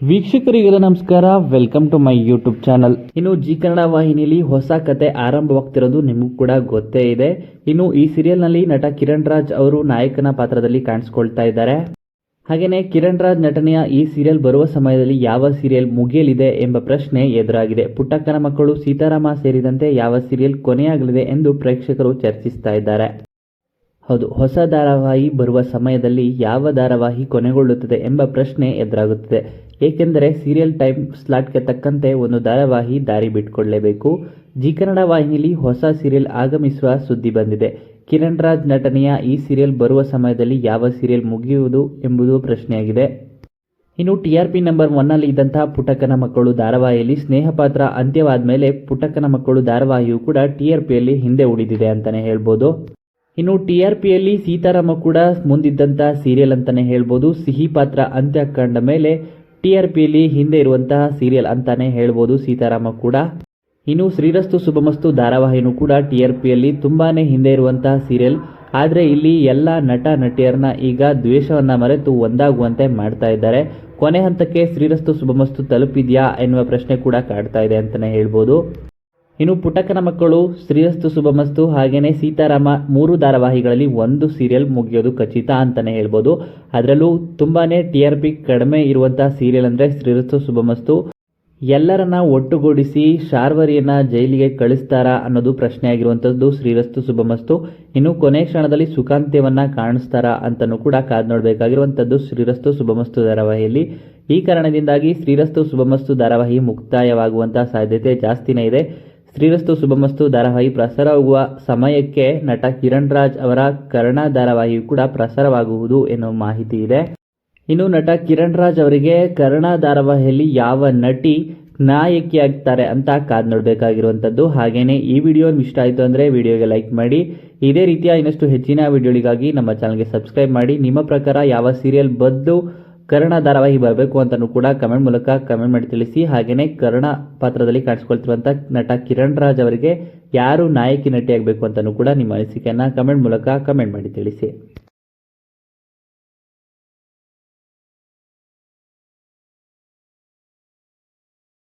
ವೀಕ್ಷಕರಿಗೆಲ್ಲ ನಮಸ್ಕಾರ. Welcome to my YouTube channel ಇನ್ನು ಜಿ ಕನ್ನಡ ವಾಹಿನಿಯಲ್ಲಿ ಹೊಸ ಕತೆ ಆರಂಭವಾಗ್ತಿರೋದು ನಿಮಗೂ ಕೂಡ ಗೊತ್ತೇ ಇದೆ. ಇನ್ನು ಈ ಸೀರಿಯಲ್ನಲ್ಲಿ ನಟ ಕಿರಣ್ ರಾಜ್ ಅವರು ನಾಯಕನ ಪಾತ್ರದಲ್ಲಿ ಕಾಣಿಸ್ಕೊಳ್ತಾ ಇದ್ದಾರೆ. ಹಾಗೆಯೇ ಕಿರಣ್ ರಾಜ್ ನಟನೆಯ ಈ ಸೀರಿಯಲ್ ಬರುವ ಸಮಯದಲ್ಲಿ ಯಾವ ಸೀರಿಯಲ್ ಮುಗಿಯಲಿದೆ ಎಂಬ ಪ್ರಶ್ನೆ ಎದುರಾಗಿದೆ. ಪುಟ್ಟಕ್ಕನ ಮಕ್ಕಳು ಸೀತಾರಾಮ ಸೇರಿದಂತೆ ಯಾವ ಸೀರಿಯಲ್ ಕೊನೆಯಾಗಲಿದೆ ಎಂದು ಪ್ರೇಕ್ಷಕರು ಚರ್ಚಿಸ್ತಾ ಇದ್ದಾರೆ. ಹೌದು, ಹೊಸ ಧಾರಾವಾಹಿ ಬರುವ ಸಮಯದಲ್ಲಿ ಯಾವ ಧಾರಾವಾಹಿ ಕೊನೆಗೊಳ್ಳುತ್ತದೆ ಎಂಬ ಪ್ರಶ್ನೆ ಎದುರಾಗುತ್ತದೆ. ಏಕೆಂದರೆ ಸೀರಿಯಲ್ ಟೈಮ್ ಸ್ಲಾಟ್ಗೆ ತಕ್ಕಂತೆ ಒಂದು ಧಾರಾವಾಹಿ ದಾರಿ ಬಿಟ್ಕೊಳ್ಳಲೇಬೇಕು ಜಿ ಕನ್ನಡ ವಾಹಿನಿಯಲ್ಲಿ ಹೊಸ ಸೀರಿಯಲ್ ಆಗಮಿಸುವ ಸುದ್ದಿ ಬಂದಿದೆ. ಕಿರಣ್ ರಾಜ್ ನಟನೆಯ ಈ ಸೀರಿಯಲ್ ಬರುವ ಸಮಯದಲ್ಲಿ ಯಾವ ಸೀರಿಯಲ್ ಮುಗಿಯುವುದು ಎಂಬುದು ಪ್ರಶ್ನೆಯಾಗಿದೆ. ಇನ್ನು ಟಿಆರ್ಪಿ ನಂಬರ್ ಒನ್ನಲ್ಲಿ ಇದ್ದಂತಹ ಪುಟಕನ ಮಕ್ಕಳು ಧಾರಾವಾಹಿಯಲ್ಲಿ ಸ್ನೇಹ ಪಾತ್ರ ಅಂತ್ಯವಾದ ಮೇಲೆ ಪುಟಕನ ಮಕ್ಕಳು ಧಾರಾವಾಹಿಯು ಕೂಡ ಟಿಆರ್ಪಿಯಲ್ಲಿ ಹಿಂದೆ ಉಳಿದಿದೆ ಅಂತಾನೆ ಹೇಳ್ಬೋದು. ಇನ್ನು ಟಿ ಆರ್ ಪಿಯಲ್ಲಿ ಸೀತಾರಾಮ ಕೂಡ ಮುಂದಿದ್ದಂತಹ ಸೀರಿಯಲ್ ಅಂತಾನೆ ಹೇಳ್ಬೋದು. ಸಿಹಿ ಪಾತ್ರ ಅಂತ್ಯ ಕಂಡ ಮೇಲೆ ಟಿ ಆರ್ ಪಿಯಲ್ಲಿ ಹಿಂದೆ ಇರುವಂತಹ ಸೀರಿಯಲ್ ಅಂತಾನೆ ಹೇಳ್ಬೋದು ಸೀತಾರಾಮ ಕೂಡ. ಇನ್ನು ಶ್ರೀರಸ್ತು ಶುಭಮಸ್ತು ಧಾರಾವಾಹಿನೂ ಕೂಡ ಟಿ ಆರ್ ಪಿಯಲ್ಲಿ ತುಂಬಾನೇ ಹಿಂದೆ ಇರುವಂತಹ ಸೀರಿಯಲ್ ಆದರೆ ಇಲ್ಲಿ ಎಲ್ಲ ನಟ, ನಟಿಯರನ್ನ ಈಗ ದ್ವೇಷವನ್ನ ಮರೆತು ಒಂದಾಗುವಂತೆ ಮಾಡ್ತಾ ಇದ್ದಾರೆ. ಕೊನೆ ಹಂತಕ್ಕೆ ಶ್ರೀರಸ್ತು ಶುಭಮಸ್ತು ತಲುಪಿದ್ಯಾ ಎನ್ನುವ ಪ್ರಶ್ನೆ ಕೂಡ ಕಾಡ್ತಾ ಇದೆ ಅಂತಾನೆ ಹೇಳ್ಬೋದು. ಇನ್ನು ಪುಟಕನ ಮಕ್ಕಳು ಶ್ರೀರಸ್ತು ಶುಭಮಸ್ತು ಹಾಗೆಯೇ ಸೀತಾರಾಮ ಮೂರು ಧಾರಾವಾಹಿಗಳಲ್ಲಿ ಒಂದು ಸೀರಿಯಲ್ ಮುಗಿಯೋದು ಖಚಿತ ಅಂತಲೇ ಹೇಳ್ಬೋದು. ಅದರಲ್ಲೂ ತುಂಬಾನೇ ಟಿ ಆರ್ ಪಿ ಕಡಿಮೆ ಇರುವಂತಹ ಸೀರಿಯಲ್ ಅಂದರೆ ಶ್ರೀರಸ್ತು ಶುಭಮಸ್ತು. ಎಲ್ಲರನ್ನ ಒಟ್ಟುಗೂಡಿಸಿ ಶಾರ್ವರಿಯನ್ನ ಜೈಲಿಗೆ ಕಳಿಸ್ತಾರಾ ಅನ್ನೋದು ಪ್ರಶ್ನೆ ಆಗಿರುವಂಥದ್ದು ಶ್ರೀರಸ್ತು ಶುಭಮಸ್ತು. ಇನ್ನು ಕೊನೆ ಕ್ಷಣದಲ್ಲಿ ಸುಖಾಂತ್ಯವನ್ನ ಕಾಣಿಸ್ತಾರಾ ಅಂತಲೂ ಕೂಡ ಕಾದ್ ನೋಡಬೇಕಾಗಿರುವಂಥದ್ದು ಶ್ರೀರಸ್ತು ಶುಭಮಸ್ತು ಧಾರಾವಾಹಿಯಲ್ಲಿ. ಈ ಕಾರಣದಿಂದಾಗಿ ಶ್ರೀರಸ್ತು ಶುಭಮಸ್ತು ಧಾರಾವಾಹಿ ಮುಕ್ತಾಯವಾಗುವಂತಹ ಸಾಧ್ಯತೆ ಜಾಸ್ತಿನೇ ಇದೆ. ಶ್ರೀರಸ್ತು ಶುಭಮಸ್ತು ಧಾರಾವಾಹಿ ಪ್ರಸಾರವಾಗುವ ಸಮಯಕ್ಕೆ ನಟ ಕಿರಣ್ ರಾಜ್ ಅವರ ಕರ್ಣ ಧಾರಾವಾಹಿಯು ಕೂಡ ಪ್ರಸಾರವಾಗುವುದು ಎನ್ನುವ ಮಾಹಿತಿ ಇದೆ. ಇನ್ನು ನಟ ಕಿರಣ್ ರಾಜ್ ಅವರಿಗೆ ಕರ್ಣ ಧಾರಾವಾಹಿಯಲ್ಲಿ ಯಾವ ನಟಿ ನಾಯಕಿ ಆಗ್ತಾರೆ ಅಂತ ಕಾದ್ ನೋಡಬೇಕಾಗಿರುವಂಥದ್ದು. ಹಾಗೇನೆ ಈ ವಿಡಿಯೋ ಇಷ್ಟ ಆಯಿತು ಅಂದರೆ ವಿಡಿಯೋಗೆ ಲೈಕ್ ಮಾಡಿ. ಇದೇ ರೀತಿಯ ಇನ್ನಷ್ಟು ಹೆಚ್ಚಿನ ವಿಡಿಯೋಗಳಿಗಾಗಿ ನಮ್ಮ ಚಾನಲ್ಗೆ ಸಬ್ಸ್ಕ್ರೈಬ್ ಮಾಡಿ. ನಿಮ್ಮ ಪ್ರಕಾರ ಯಾವ ಸೀರಿಯಲ್ ಬದ್ದು ಕರ್ಣ ಧಾರಾವಾಹಿ ಬರಬೇಕು ಅಂತಲೂ ಕೂಡ ಕಮೆಂಟ್ ಮೂಲಕ ಕಮೆಂಟ್ ಮಾಡಿ ತಿಳಿಸಿ. ಹಾಗೆಯೇ ಕರ್ಣ ಪಾತ್ರದಲ್ಲಿ ಕಾಣಿಸ್ಕೊಳ್ತಿರುವಂಥ ನಟ ಕಿರಣ್ ರಾಜ್ ಅವರಿಗೆ ಯಾರು ನಾಯಕಿ ನಟಿ ಆಗಬೇಕು ಅಂತಲೂ ಕೂಡ ನಿಮ್ಮ ಅನಿಸಿಕೆಯನ್ನು ಕಮೆಂಟ್ ಮೂಲಕ ಕಮೆಂಟ್ ಮಾಡಿ ತಿಳಿಸಿ.